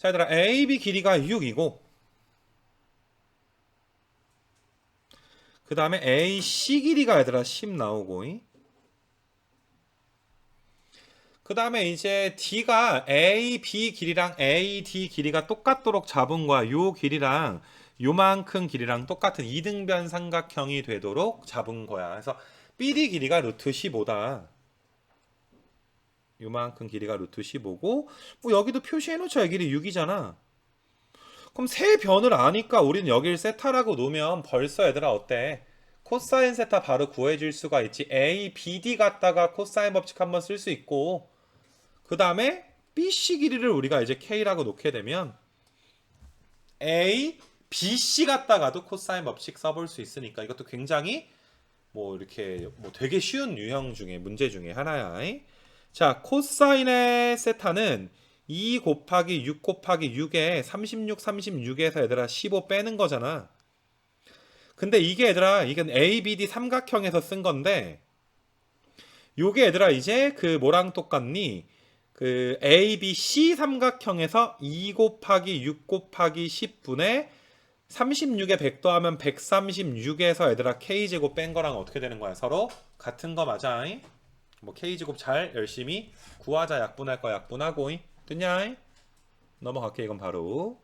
자 얘들아 AB 길이가 6이고 그 다음에 AC 길이가 얘들아 10 나오고. 그 다음에 이제 D가 AB 길이랑 AD 길이가 똑같도록 잡은 거야. 요 길이랑 요만큼 길이랑 똑같은 이등변 삼각형이 되도록 잡은 거야. 그래서 BD 길이가 루트 15다 요만큼 길이가 루트 15고 뭐 여기도 표시해 놓자. 길이 6이잖아. 그럼 세 변을 아니까 우리는 여기를 세타라고 놓으면 벌써 얘들아 어때? 코사인 세타 바로 구해질 수가 있지. A, BD 갖다가 코사인 법칙 한번 쓸 수 있고 그 다음에 BC 길이를 우리가 이제 K라고 놓게 되면 A, BC 갖다가도 코사인 법칙 써볼 수 있으니까 이것도 굉장히 뭐 이렇게 뭐 되게 쉬운 유형 중에 문제 중에 하나야. 자, 코사인의 세타는 2 곱하기 6 곱하기 6에 36, 36에서 얘들아 15 빼는 거잖아. 근데 이게 얘들아, 이건 ABD 삼각형에서 쓴 건데, 요게 얘들아 이제 그 뭐랑 똑같니? 그 ABC 삼각형에서 2 곱하기 6 곱하기 10분의 36에 100 더하면 136에서 얘들아 K제곱 뺀 거랑 어떻게 되는 거야? 서로 같은 거 맞아? 뭐 K제곱 잘 열심히 구하자 약분할 거 약분하고 됐냐? 넘어갈게 이건 바로